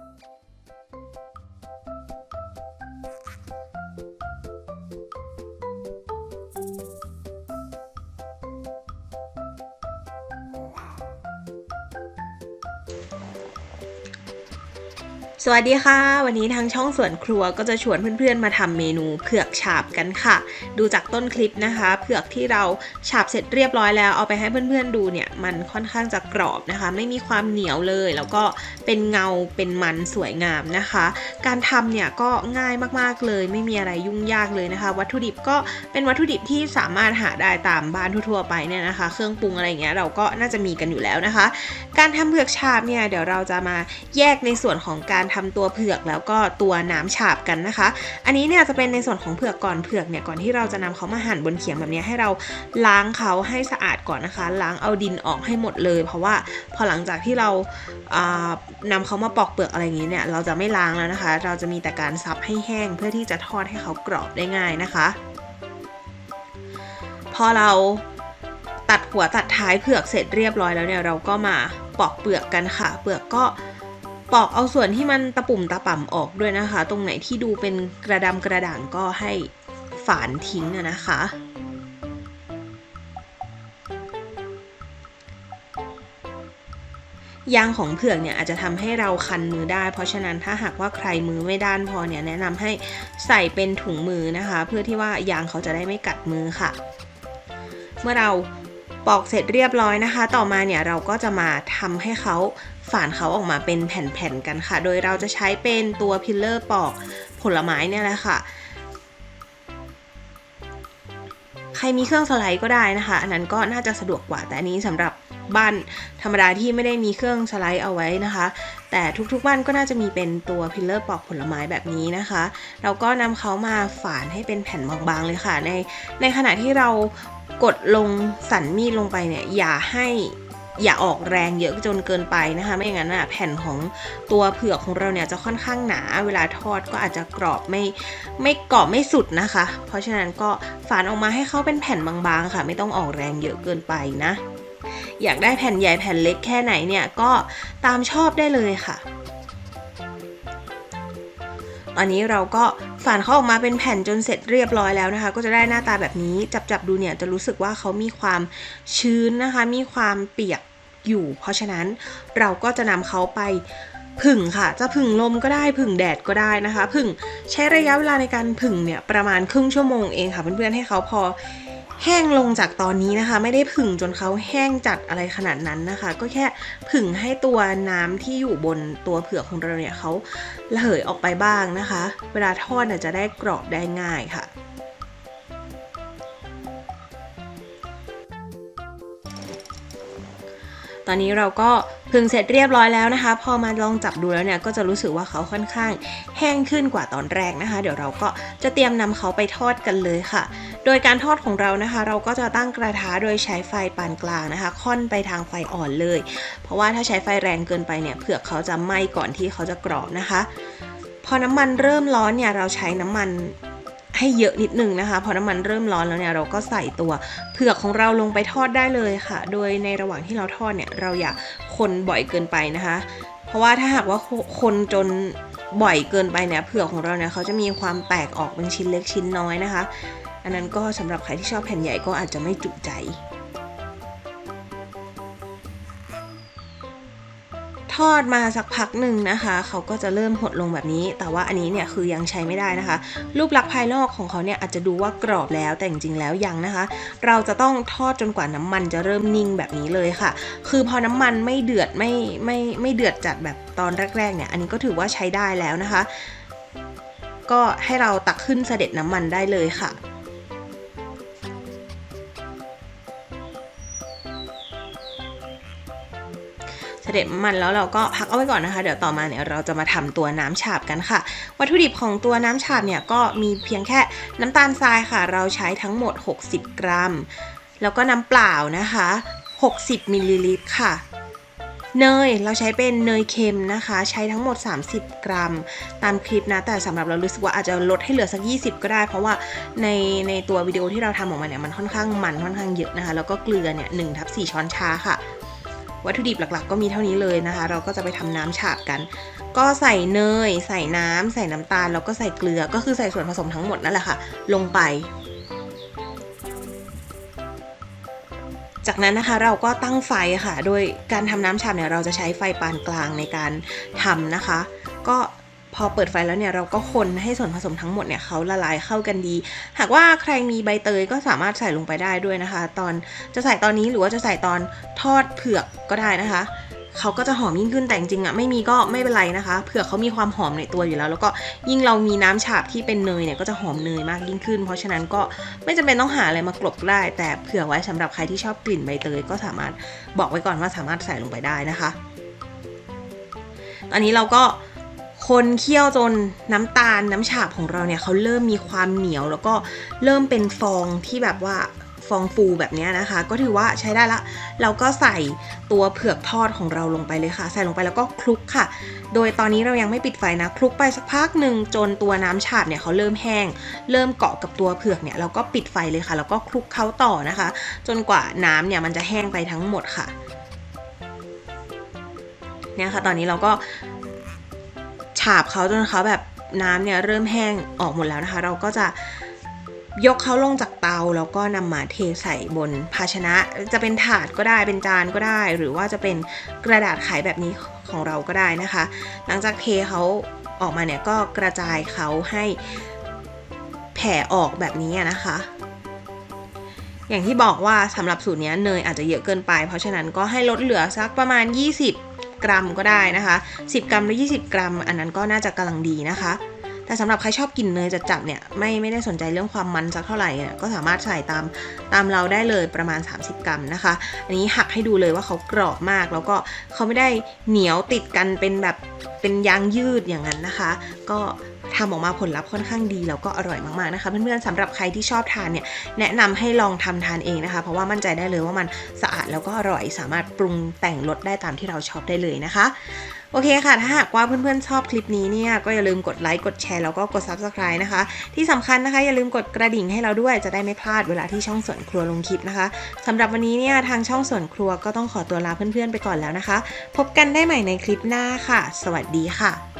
Música สวัสดีค่ะ วันนี้ทางช่องสวนครัวก็จะชวนเพื่อนๆมาทำเมนูเผือกฉาบกันค่ะ ดูจากต้นคลิปนะคะ เผือกที่เราฉาบเสร็จเรียบร้อยแล้วเอาไปให้เพื่อนๆดูเนี่ยมันค่อนข้างจะกรอบนะคะ ไม่มีความเหนียวเลย แล้วก็เป็นเงาเป็นมันสวยงามนะคะ การทำเนี่ยก็ง่ายมากๆเลย ไม่มีอะไรยุ่งยากเลยนะคะ วัตถุดิบก็เป็นวัตถุดิบที่สามารถหาได้ตามบ้านทั่วๆไปเนี่ยนะคะ เครื่องปรุงอะไรเงี้ยเราก็น่าจะมีกันอยู่แล้วนะคะ การทำเผือกฉาบเนี่ยเดี๋ยวเราจะมาแยกในส่วนของการทำตัวเผือกแล้วก็ตัวน้ำฉาบกันนะคะ อันนี้เนี่ยจะเป็นในส่วนของเผือกก่อนเผือกเนี่ยก่อนที่เราจะนำเขามาหั่นบนเขียงแบบนี้ให้เราล้างเขาให้สะอาดก่อนนะคะ ล้างเอาดินออกให้หมดเลย เพราะว่าพอหลังจากที่เราอ่านำเขามาปอกเปลือกอะไรอย่างนี้เนี่ยเราจะไม่ล้างแล้วนะคะ เราจะมีแต่การซับให้แห้ง เพื่อที่จะทอดให้เขากรอบได้ง่ายนะคะ พอเราตัดหัวตัดท้ายเผือกเสร็จเรียบร้อยแล้วเนี่ยเราก็มาปอกเปลือกกันค่ะ เปลือกก็ ปอกเอาส่วนที่มันตะปุ่มตะป่ำออกด้วยนะคะ ตรงไหนที่ดูเป็นกระดำกระด่างก็ให้ฝานทิ้งนะคะ ยางของเผือกเนี่ยอาจจะทำให้เราคันมือได้ เพราะฉะนั้นถ้าหากว่าใครมือไม่ด้านพอเนี่ยแนะนำให้ใส่เป็นถุงมือนะคะ เพื่อที่ว่ายางเขาจะได้ไม่กัดมือค่ะ เมื่อเราปอกเสร็จเรียบร้อยนะคะ ต่อมาเนี่ยเราก็จะมาทำให้เขา ฝานเขาออกมาเป็นแผ่นๆกันค่ะ โดยเราจะใช้เป็นตัวพิลเลอร์ปอกผลไม้เนี่ยแหละค่ะ ใครมีเครื่องสไลด์ก็ได้นะคะ อันนั้นก็น่าจะสะดวกกว่า แต่อันนี้สำหรับบ้านธรรมดาที่ไม่ได้มีเครื่องสไลด์เอาไว้นะคะ แต่ทุกๆบ้านก็น่าจะมีเป็นตัวพิลเลอร์ปอกผลไม้แบบนี้นะคะ เราก็นำเขามาฝานให้เป็นแผ่นบางๆเลยค่ะ ในในขณะที่เรากดลงสันมีดลงไปเนี่ยอย่าให้ อย่าออกแรงเยอะจนเกินไปนะคะไม่อย่างนั้นอะแผ่นของตัวเผือกของเราเนี่ยจะค่อนข้างหนา เวลาทอดก็อาจจะกรอบไม่ไม่กรอบไม่สุดนะคะ เพราะฉะนั้นก็ฝานออกมาให้เขาเป็นแผ่นบางๆค่ะ ไม่ต้องออกแรงเยอะเกินไปนะ อยากได้แผ่นใหญ่แผ่นเล็กแค่ไหนเนี่ยก็ตามชอบได้เลยค่ะตอนนี้เราก็ฝานเขาออกมาเป็นแผ่นจนเสร็จเรียบร้อยแล้วนะคะ ก็จะได้หน้าตาแบบนี้จับจับดูเนี่ยจะรู้สึกว่าเขามีความชื้นนะคะ มีความเปียก อยู่ เพราะฉะนั้นเราก็จะนำเขาไปผึ่งค่ะ จะผึ่งลมก็ได้ผึ่งแดดก็ได้นะคะ ผึ่งใช้ระยะเวลาในการผึ่งเนี่ยประมาณครึ่งชั่วโมงเองค่ะ เพื่อนๆให้เขาพอแห้งลงจากตอนนี้นะคะ ไม่ได้ผึ่งจนเขาแห้งจัดอะไรขนาดนั้นนะคะ ก็แค่ผึ่งให้ตัวน้ำที่อยู่บนตัวเผือกของเราเนี่ยเขาระเหยออกไปบ้างนะคะ เวลาทอดน่จะได้กรอบได้ง่ายค่ะ อนนี้เราก็ผึ่งเสร็จเรียบร้อยแล้วนะคะ พอมาลองจับดูแล้วเนี่ยก็จะรู้สึกว่าเขาค่อนข้างแห้งขึ้นกว่าตอนแรกนะคะ เดี๋ยวเราก็จะเตรียมนำเขาไปทอดกันเลยค่ะ โดยการทอดของเรานะคะ เราก็จะตั้งกระทะโดยใช้ไฟปานกลางนะคะ ค่อนไปทางไฟอ่อนเลย เพราะว่าถ้าใช้ไฟแรงเกินไปเนี่ยเผือกเขาจะไหม้ก่อนที่เขาจะกรอบนะคะ พอน้ำมันเริ่มร้อนเนี่ยเราใช้น้ำมัน ให้เยอะนิดนึงนะคะพอน้ำมันเริ่มร้อนแล้วเนี่ยเราก็ใส่ตัวเผือกของเราลงไปทอดได้เลยค่ะ โดยในระหว่างที่เราทอดเนี่ยเราอย่าคนบ่อยเกินไปนะคะ เพราะว่าถ้าหากว่าคนจนบ่อยเกินไปเนี่ยเผือกของเราเนี่ยเขาจะมีความแตกออกเป็นชิ้นเล็กชิ้นน้อยนะคะ อันนั้นก็สำหรับใครที่ชอบแผ่นใหญ่ก็อาจจะไม่จุใจ อดมาสักพักหนึ่งนะคะ เขาก็จะเริ่มหดลงแบบนี้ แต่ว่าอันนี้เนี่ยคือยังใช้ไม่ได้นะคะ รูปลักษณ์ภายนอกของเขาเนี่ยอาจจะดูว่ากรอบแล้วแต่จริงๆแล้วยังนะคะ เราจะต้องทอดจนกว่าน้ำมันจะเริ่มนิ่งแบบนี้เลยค่ะ คือพอน้ำมันไม่เดือดไม่ไม่ไม่เดือดจัดแบบตอนแรกๆเนี่ยอันนี้ก็ถือว่าใช้ได้แล้วนะคะ ก็ให้เราตักขึ้นเสด็จน้ำมันได้เลยค่ะ ด็จมันแล้วเราก็พักเอาไว้ก่อนนะคะ เดี๋ยวต่อมาเนี่ยเราจะมาทำตัวน้ำฉาบกันค่ะ วัตถุดิบของตัวน้ำฉาบเนี่ยก็มีเพียงแค่น้ำตาลทรายค่ะ เราใช้ทั้งหมด 60 กรัม แล้วก็น้ำเปล่านะคะ 60มิลลิลิตรค่ะเนยเราใช้เป็นเนยเค็มนะคะ ใช้ทั้งหมด 30 กรัม ตามคลิปนะ แต่สำหรับเรารู้สึกว่าอาจจะลดให้เหลือสัก 20 ก็ได้ เพราะว่าในในตัววิดีโอที่เราทำออกมาเนี่ยมันค่อนข้างมันค่อนข้างเยอะนะคะ แล้วก็เกลือเนี่ย1ทับ4ช้อนชาค่ะ วัตถุดิบหลักๆ ก็มีเท่านี้เลยนะคะ เราก็จะไปทำน้ำฉาบกัน ก็ใส่เนย ใส่น้ำใส่น้ำตาลแล้วก็ใส่เกลือก็คือใส่ส่วนผสมทั้งหมดนั่นแหละค่ะ ลงไป จากนั้นนะคะเราก็ตั้งไฟค่ะ โดยการทำน้ำฉาบเนี่ยเราจะใช้ไฟปานกลางในการทำนะคะ ก็ พอเปิดไฟแล้วเนี่ยเราก็คนให้ส่วนผสมทั้งหมดเนี่ยเขาละลายเข้ากันดี หากว่าใครมีใบเตยก็สามารถใส่ลงไปได้ด้วยนะคะ ตอนจะใส่ตอนนี้หรือว่าจะใส่ตอนทอดเผือกก็ได้นะคะเขาก็จะหอมยิ่งขึ้นแต่จริงๆอะไม่มีก็ไม่เป็นไรนะคะเผือกเขามีความหอมในตัวอยู่แล้ว แล้วก็ยิ่งเรามีน้ำฉาบที่เป็นเนยเนี่ยก็จะหอมเนยมากยิ่งขึ้น เพราะฉะนั้นก็ไม่จำเป็นต้องหาอะไรมากลบได้ แต่เผื่อไว้สำหรับใครที่ชอบกลิ่นใบเตยก็สามารถบอกไว้ก่อนว่าสามารถใส่ลงไปได้นะคะตอนนี้เราก็ คนเคี่ยวจนน้ำตาลน้ำฉาบของเราเนี่ยเขาเริ่มมีความเหนียว แล้วก็เริ่มเป็นฟองที่แบบว่าฟองฟูแบบนี้นะคะ ก็ถือว่าใช้ได้ละเราก็ใส่ตัวเผือกทอดของเราลงไปเลยค่ะ ใส่ลงไปแล้วก็คลุกค่ะ โดยตอนนี้เรายังไม่ปิดไฟนะ คลุกไปสักพักหนึ่งจนตัวน้ำฉาบเนี่ยเขาเริ่มแห้ง เริ่มเกาะกับตัวเผือกเนี่ยเราก็ปิดไฟเลยค่ะ แล้วก็คลุกเคล้าต่อนะคะ จนกว่าน้ำเนี่ยมันจะแห้งไปทั้งหมดค่ะเนี่ยค่ะ ตอนนี้เราก็ ฉาบเขาจนเขาแบบน้ำเนี่ยเริ่มแห้งออกหมดแล้วนะคะ เราก็จะยกเขาลงจากเตาแล้วก็นำมาเทใส่บนภาชนะ จะเป็นถาดก็ได้เป็นจานก็ได้ หรือว่าจะเป็นกระดาษขายแบบนี้ของเราก็ได้นะคะ หลังจากเทเขาออกมาเนี่ยก็กระจายเขาให้แผ่ออกแบบนี้นะคะ อย่างที่บอกว่าสำหรับสูตรนี้เนยอาจจะเยอะเกินไป เพราะฉะนั้นก็ให้ลดเหลือสักประมาณ 20 กรัมก็ได้นะคะ 10 กรัมหรือ 20 กรัม อันนั้นก็น่าจะกำลังดีนะคะ แต่สำหรับใครชอบกินเนยจัดๆเนี่ยไม่ไม่ได้สนใจเรื่องความมันสักเท่าไหร่เนี่ยก็สามารถใส่ตามตามเราได้เลยประมาณ 30 กรัมนะคะ อันนี้หักให้ดูเลยว่าเขากรอบมาก แล้วก็เขาไม่ได้เหนียวติดกันเป็นแบบเป็นยางยืดอย่างนั้นนะคะ ก็ ทำออกมาผลลัพธ์ค่อนข้างดีแล้วก็อร่อยมากๆนะคะเพื่อนๆสำหรับใครที่ชอบทานเนี่ยแนะนำให้ลองทำทานเองนะคะ เพราะว่ามั่นใจได้เลยว่ามันสะอาดแล้วก็อร่อยสามารถปรุงแต่งรสได้ตามที่เราชอบได้เลยนะคะโอเคค่ะ ถ้าหากว่าเพื่อนๆชอบคลิปนี้เนี่ย ก็อย่าลืมกดไลค์ กดแชร์แล้วก็กด Subscribe นะคะ ที่สำคัญนะคะ อย่าลืมกดกระดิ่งให้เราด้วยจะได้ไม่พลาดเวลาที่ช่องส่วนครัวลงคลิปนะคะสำหรับวันนี้เนี่ย ทางช่องส่วนครัวก็ต้องขอตัวลาเพื่อนๆไปก่อนแล้วนะคะ พบกันได้ใหม่ในคลิปหน้าค่ะ สวัสดีค่ะ